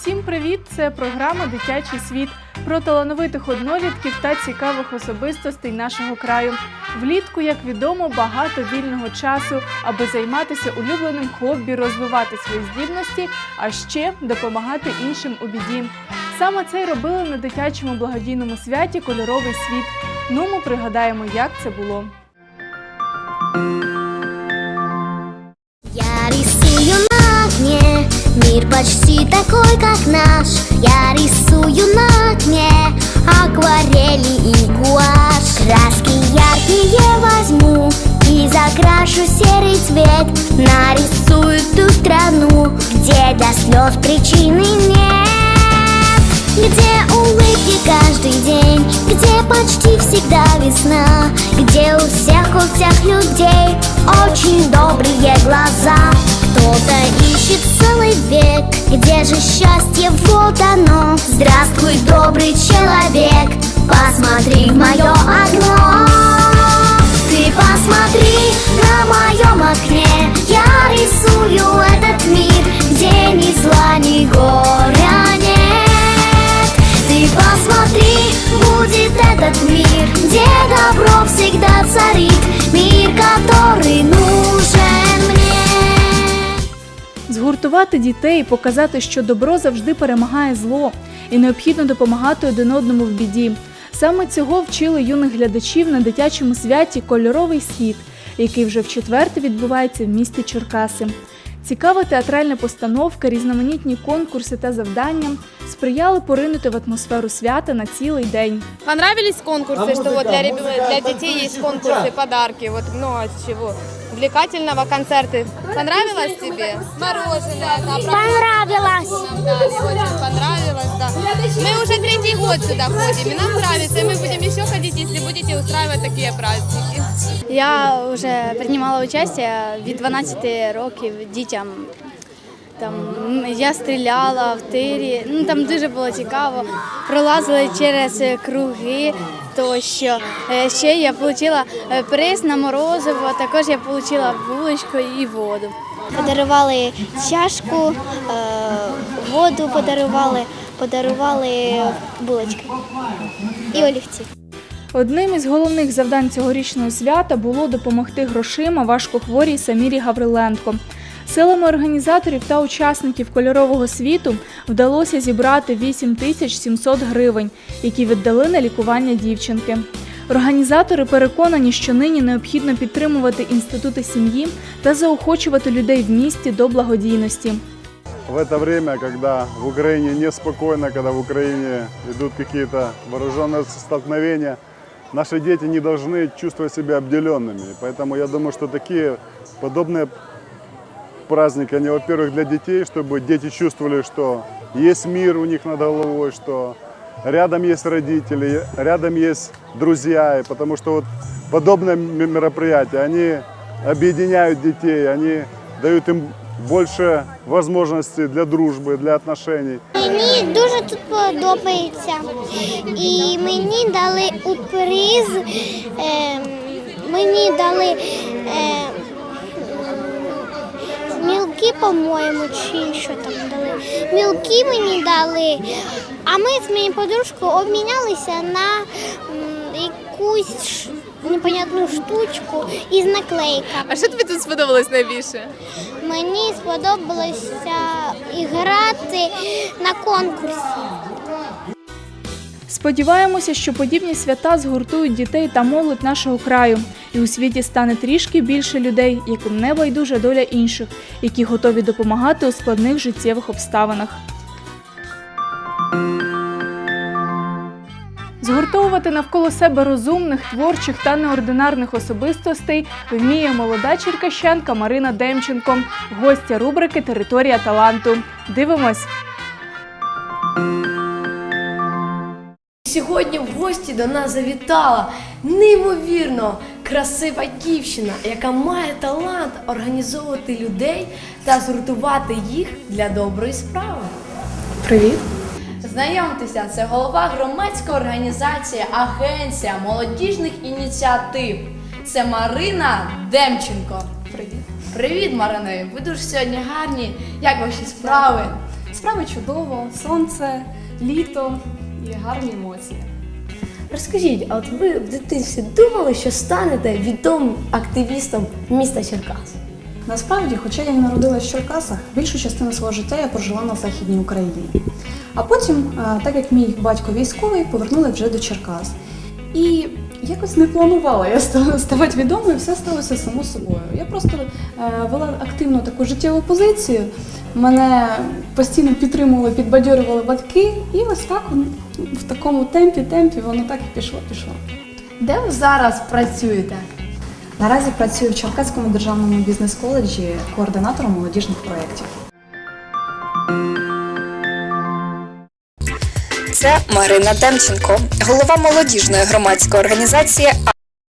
Всім привіт! Це програма Дитячий світ про талановитих однолітків та цікавих особистостей нашого краю. Влітку, як відомо, багато вільного часу, аби займатися улюбленим хобі, розвивати свої здібності, а ще допомагати іншим у біді. Саме це й робили на дитячому благодійному святі Кольоровий світ. Ну, ми пригадаємо, як це було. Почти такой, как наш. Я рисую на окне Акварели и гуашь. Краски яркие возьму И закрашу серый цвет. Нарисую ту страну Где для слез причины нет. Где улыбки каждый день, почти всегда весна, где у всех, у всех людей очень добрые глаза. Кто-то ищет целый век, где же счастье, вот оно. Здравствуй, добрый человек, посмотри в мое царит, мир, который нужен мне. Згуртувати дітей, показати, що добро завжди перемагає зло, і необхідно допомагати один одному в біді. Саме цього вчили юних глядачів на дитячому святі Кольоровий світ, який вже в четверте відбувається в місті Черкаси. Цікава театральна постановка, різноманітні конкурси та завдання сприяли поринути в атмосферу свята на цілий день. Понравились конкурсы, что вот для, ребё- для детей есть конкурсы, подарки, вот много чего. Увлекательного концерты. Понравилось тебе? Мороженое, да, Понравилось. нам дали, очень понравилось, да. Мы уже третий год сюда ходим, и нам нравится, и мы будем еще ходить, если будете устраивать такие праздники. Я вже приймала участь від 12 років дітям. Там м, я стріляла в тирі, ну там дуже було цікаво. Пролазили через е, круги тощо. Е, Ще я отримала приз на морозиво, також я отримала булочку і воду. Подарували чашку, е, воду подарували, подарували булочки і олівці. Одним із головних завдань цьогорічного свята було допомогти грошима важкохворій Самірі Гавриленко. Силами організаторів та учасників кольорового світу вдалося зібрати 8 тисяч 700 гривень, які віддали на лікування дівчинки. Організатори переконані, що нині необхідно підтримувати інститути сім'ї та заохочувати людей в місті до благодійності. В это время, когда в Украине неспокойно, когда в Украине идут какие-то вооруженные столкновения, наши дети не должны чувствовать себя обделенными. Поэтому я думаю, что такие подобные праздники, они, во-первых, для детей, чтобы дети чувствовали, что есть мир у них над головой, что рядом есть родители, рядом есть друзья, и потому что вот подобные м- мероприятия, они объединяют детей, они дают им больше возможностей для дружбы, для отношений. Мені дуже тут подобається. І мені дали у приз, е, мені дали е, мілки, по-моєму, чи що там дали. Мілки мені дали, а ми з моєю подружкою обмінялися на якусь непонятну штучку із наклейка. А що тобі тут сподобалось найбільше? Мені сподобалося грати на конкурсі. Сподіваємося, що подібні свята згуртують дітей та молодь нашого краю, і у світі стане трішки більше людей, яким не байдужа доля інших, які готові допомагати у складних життєвих обставинах. Згуртовувати навколо себе розумних, творчих та неординарних особистостей вміє молода черкащанка Марина Демченко, гостя рубрики Територія таланту. Дивимось. Сьогодні в гості до нас завітала неймовірно красива дівчина, яка має талант організовувати людей та згуртувати їх для доброї справи. Привіт! Знайомтеся, це голова громадської організації Агенція молодіжних ініціатив. Це Марина Демченко. Привіт. Привіт, Марино. Ви дуже сьогодні гарні. Як ваші справи? Справи чудово, сонце, літо і гарні емоції. Розкажіть, а от ви в дитинстві думали, що станете відомим активістом міста Черкас? Насправді, хоча я і народилася в Черкасах, більшу частину свого життя я прожила на Західній Україні. А потім, так як мій батько військовий, повернули вже до Черкас. І якось не планувала я ста- ставати відомою, все сталося само собою. Я просто е, вела активну таку життєву позицію. Мене постійно підтримували, підбадьорювали батьки, і ось так в такому темпі, темпі воно так і пішло, пішло. Де ви зараз працюєте? Наразі працюю в Черкаському державному бізнес-коледжі координатором молодіжних проєктів. Це Марина Демченко, голова молодіжної громадської організації